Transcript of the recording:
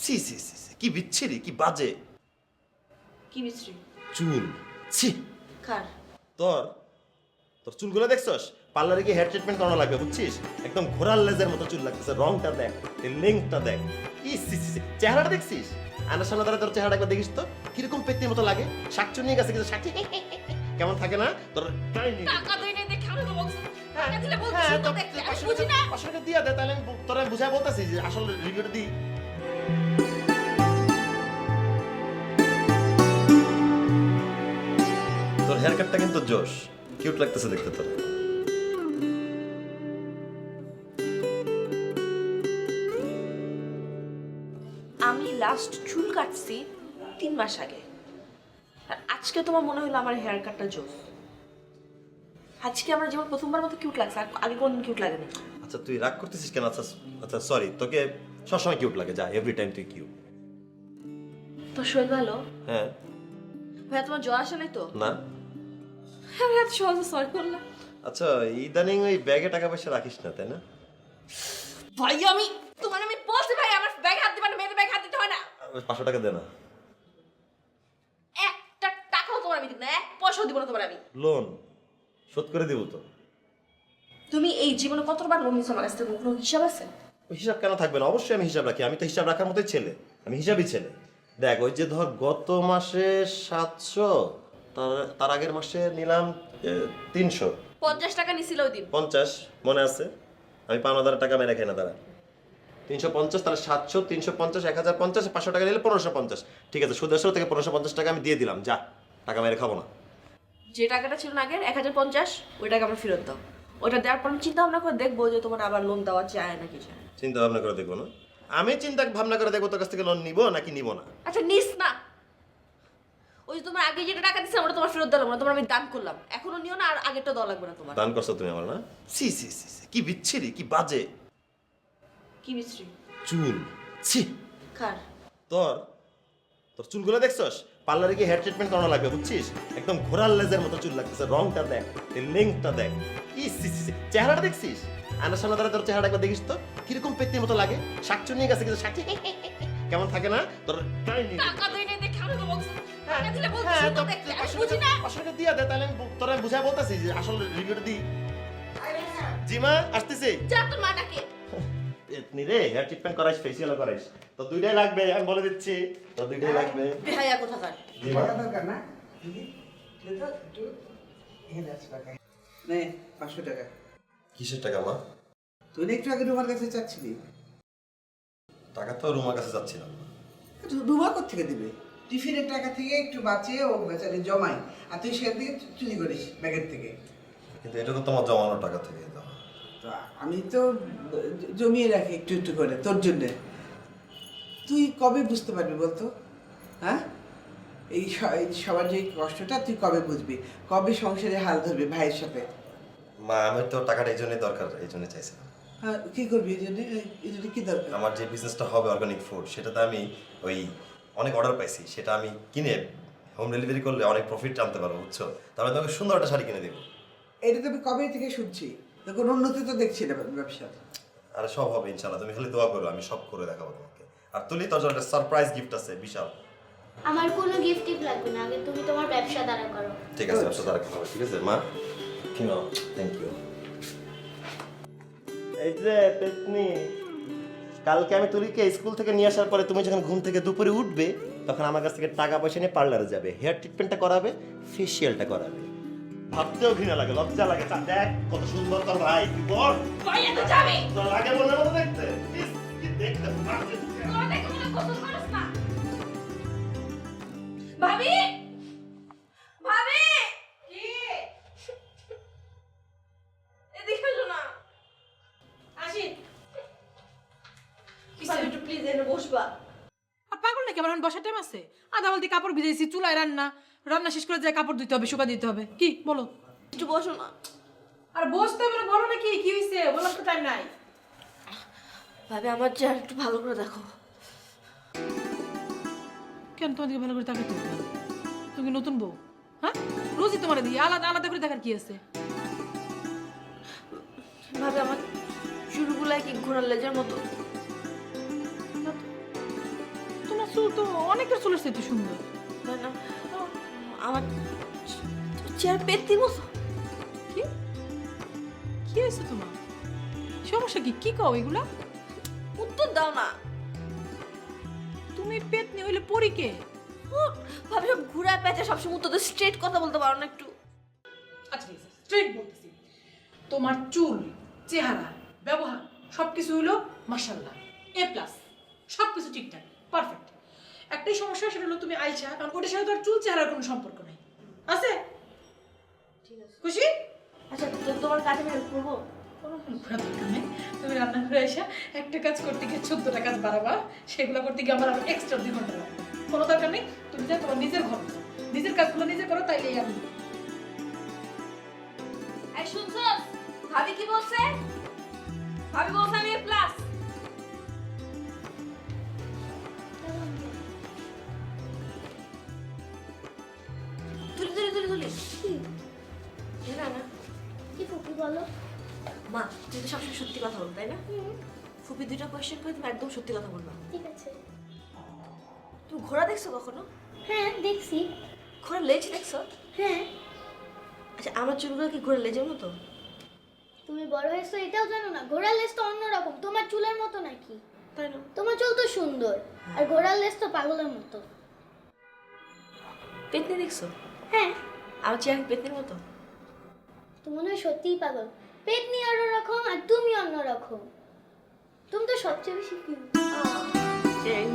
C C C C, কি বিচ্ছিরি কি বাজে। কি বিশ্রী চুল। ছি। কার? তোর। তোর চুলগুলো দেখছস? পার্লারে গিয়ে হেয়ার ট্রিটমেন্ট করানো লাগবে বুঝছিস? একদম ঘোড়ার লেজের মতো চুল লাগতেছে রংটা দেখ লেংথটা দেখ। ই সি সি সি চেহারাটা দেখছিস? আনার সামনে দাঁড়া তোর চেহারাটা একবার দেখিস তো কীরকম পেত্তির মতো লাগে? শাকচুর নিয়ে গেছে কিন্তু শাক কেমন থাকে না? তোর টাকা দেই নাই দেখে আমি তো বলছি। টাকা দিলে বলছি হ্যাঁ, তো- দেখতে। আমি বুঝি না। পাঁচশো টাকা দিয়া দে তাহলে আমি তোরা বুঝাই বলতেছি যে আসলে রিভিউটা দিই হেয়ার কাটটা কিন্তু জোশ। কিউট লাগতেছে দেখতে তোর আমি লাস্ট চুল কাটছি তিন মাস আগে। আর আজকে তোমার মনে হলো আমার হেয়ার কাটটা জোস আজকে আমার যেমন প্রথমবার মতো কিউট লাগছে আর আগে কোনদিন কিউট লাগেনি। আচ্ছা তুই রাগ করতেছিস কেন? আচ্ছা আচ্ছা সরি তোকে সবসময় কিউট লাগে যা এভরি টাইম তুই কিউট তো শরীর ভালো? হ্যাঁ। ভাইয়া তোমার জ্বর আসে নাই তো? না। আমি এত সহজে সরি করলাম। আচ্ছা ইদানিং ওই ব্যাগে টাকা পয়সা রাখিস না তাই না? ভাই আমি তোমার আমি বলছি ভাই আমার ব্যাগ হাত দিবা না মেয়েদের ব্যাগ হাত দিতে হয় না। পাঁচশো টাকা দে না। একটা টাকাও তোমার আমি দিব না এক পয়সাও দিব না তোমার আমি। লোন শোধ করে দিব তো। তুমি এই জীবনে কতবার লোন নিছো আমার কাছ থেকে? কোনো হিসাব আছে? হিসাব কেন থাকবে না? অবশ্যই আমি হিসাব রাখি। আমি তো হিসাব রাখার মতোই ছেলে। আমি হিসাবই ছেলে। দেখ ওই যে ধর গত মাসে সাতশো তার তার আগের মাসে নিলাম তিনশো। পঞ্চাশ টাকা নিছিল ওই দিন পঞ্চাশ মনে আছে? আমি পাঁচ হাজার টাকা মেরে খাই না তারা তিনশো পঞ্চাশ তাহলে সাতশো তিনশো পঞ্চাশ এক হাজার পঞ্চাশ পাঁচশো টাকা নিলে পনেরোশো পঞ্চাশ। ঠিক আছে সুদেশ থেকে পনেরোশো পঞ্চাশ টাকা আমি দিয়ে দিলাম যা। টাকা মেরে খাব না। যে টাকাটা ছিল না আগের এক হাজার পঞ্চাশ ওই টাকা আমার ফেরত দাও। ওইটা দেওয়ার পর চিন্তা ভাবনা করে দেখব যে তোমার আবার লোন দেওয়া যায় নাকি যায় চিন্তা ভাবনা করে দেখব না। আমি চিন্তা ভাবনা করে দেখব তোর কাছ থেকে লোন নিবো নাকি নিবো না? আচ্ছা নিস না। ওই যে তোমার আগে যেটা টাকা ওটা তোমার ফেরত দিলাম না তোমার আমি দান করলাম। এখনও নিও না আর আগেরটা দেওয়া লাগবে না তোমার। দান করছ তুমি আমার না? সি সি সি সি, কি বিচ্ছিরি কি বাজে। কি চুল। ছি। কার? তোর। তোর চুলগুলো দেখছস? পার্লারে গিয়ে হেয়ার ট্রিটমেন্ট করানো লাগবে বুঝছিস? একদম ঘোড়ার লেজের মতো চুল লাগতেছে রংটা দেখ লেংথটা দেখ। ই সি সি সি, চেহারাটা দেখছিস? আনার সামনে দাঁড়া তোর চেহারাটা একবার দেখিস তো কীরকম পেত্তির মতো লাগে। শাকচুর নিয়ে গেছে কিন্তু শাক কেমন থাকে না? তোর তাই টাকা দেই নাই দেখে আমি তো হ্যাঁ, দিয়া দে তাহলে আমি তোরা বুঝাই বলতেছি যে আসলে রিভিউটা দিই জি আসতেছি? যা তোর মাটাকে। এতনি রে হেয়ার ট্রিটমেন্ট করাইস ফেসিয়াল করাইস। তো দুইটাই লাগবে আমি বলে দিচ্ছি। তো দুইটাই বেহায়া দরকার না? নে পাঁচশো টাকা। কিসের টাকা মা? তুই একটু আগে রুমার কাছে চাচ্ছিলি? টাকা তো রুমার কাছে যাচ্ছিলাম রুমা থেকে দিবে? টিফিনের টাকা থেকে একটু বাঁচিয়ে ও বেচারি জমাই আর তুই সেখান থেকে চুরি করিস ব্যাগের থেকে। কিন্তু এটা তো তোমার জমানো টাকা থেকে। তো। আমি তো জমিয়ে রাখি একটু একটু করে তোর জন্যে। তুই কবে বুঝতে পারবি বলতো? হ্যাঁ? এই সবার যে কষ্টটা তুই কবে বুঝবি? কবে সংসারে হাল ধরবি ভাইয়ের সাথে? মা আমি তো টাকাটা এই জন্যই দরকার এই জন্য চাইছিলাম। হ্যাঁ কি করবি এই জন্যে? এই জন্য কি দরকার? আমার যে বিজনেসটা হবে অর্গানিক ফুড সেটাতে আমি ওই অনেক অর্ডার পাইছি সেটা আমি কিনে হোম ডেলিভারি করলে অনেক প্রফিট আনতে পারব বুঝছ? তাহলে তোমাকে সুন্দর একটা শাড়ি কিনে দেবো। এটা তো আমি কবে থেকে শুনছি। তো কোনো উন্নতি তো দেখছি না ব্যবসার। আর সব হবে ইনশাল্লাহ তুমি খালি দোয়া করো আমি সব করে দেখাবো তোমাকে। আর তুলি তোর জন্য একটা সারপ্রাইজ গিফট আছে বিশাল। আমার কোনো গিফট টিফট লাগবে না আগে তুমি তোমার ব্যবসা দাঁড়া করো। ঠিক আছে ব্যবসা তারা হবে ঠিক আছে মা? কিনো থ্যাংক ইউ এই যে পেতনি। কালকে আমি তুলিকে স্কুল থেকে নিয়ে আসার পরে তুমি যখন ঘুম থেকে দুপুরে উঠবে তখন আমার কাছ থেকে টাকা পয়সা নিয়ে পার্লারে যাবে। হেয়ার ট্রিটমেন্টটা করাবে ফেসিয়ালটা করাবে। ভাবতেও ঘৃণা লাগে লজ্জা লাগে। চা দেখ কত সুন্দর তোর ভাই। তুই বল। ভাইয়া তো যাবে? তোর লাগে বললে মতো দেখতে? কি দেখতে? ভাবি! প্লিজ এনে বসবা। আর পাগল নাকি? আমার এখন বসার টাইম আছে। আধা বলতে কাপড় ভিজাইছি চুলায় রান্না। রান্না শেষ করে যায় কাপড় ধুতে হবে শুকা দিতে হবে। কি? বলো। একটু বসো না। আর বসতে হবে না বলো না কি? কি হয়েছে বলার তো টাইম নাই। ভাবি আমার চেহারা একটু ভালো করে দেখো। কেন তোমাদেরকে ভালো করে তাকাতে হবে? তুমি নতুন বউ? হ্যাঁ? রোজই তোমার দিই আলাদা আলাদা করে দেখার কি আছে? ভাবি আমার চুলগুলাই কি ঘোড়ার লেজের মতো? চুল তো অনেকের চুলের চাইতে সুন্দর। না না আমার চেয়ার পেত্তির মতো কি? কি হয়েছে তোমার? সমস্যা কি? কি কও এগুলা? উত্তর দাও না। তুমি পেতনি হইলে পরি কে? ভাবি সব ঘুরা প্যাচে সবসময় উত্তর স্ট্রেট কথা বলতে পারো না একটু। আচ্ছা ঠিক আছে স্ট্রেট বলতেছি। তোমার চুল চেহারা ব্যবহার সবকিছু হইল মার্শাল্লাহ এ প্লাস সবকিছু ঠিকঠাক পারফেক্ট একটাই সমস্যা সেটা হলো তুমি আইসা কারণ ওটার সাথে তোর চুল চেহারার কোনো সম্পর্ক নেই। আছে? খুশি? আচ্ছা তো তোমার কাজে আমি হেল্প করব তুমি রান্না করে এসে একটা কাজ করতে গিয়ে চোদ্দটা কাজ বাড়াবা সেগুলো করতে গিয়ে আমার আবার এক্সট্রা দুই ঘণ্টা লাগবে। কোনো দরকার নেই তুমি যা তোমার নিজের ঘর। নিজের কাজগুলো নিজে করো তাইলেই আমি। শুনছো? ভাবি কি বলছে? ভাবি বলছে আমি প্লাস কি? না না। কি ফুপি বলো? মা তুই তো সবসময় সত্যি কথা বল তাই না? ফুপি দুইটা কোয়েশ্চেন করে তুমি একদম সত্যি কথা বলবা। ঠিক আছে। তুমি ঘোড়া দেখছ কখনো? হ্যাঁ দেখছি। ঘোড়ার লেজ দেখছ? হ্যাঁ। আচ্ছা আমার চুলগুলো কি ঘোড়ার লেজের মতো? তুমি বড় হয়েছো এটাও জানো না। ঘোড়ার লেজ তো অন্যরকম তোমার চুলের মতো নাকি? তাই না? তোমার চুল তো সুন্দর। আর ঘোড়ার লেজ তো পাগলের মতো। পেতনি দেখছ? হ্যাঁ। আমার চেয়ার পেতনির মতো। তুমি মনে হয় সত্যিই পাগল। পেতনি অন্যরকম আর তুমি অন্যরকম তুমি তো সবচেয়ে বেশি কিউট থ্যাংক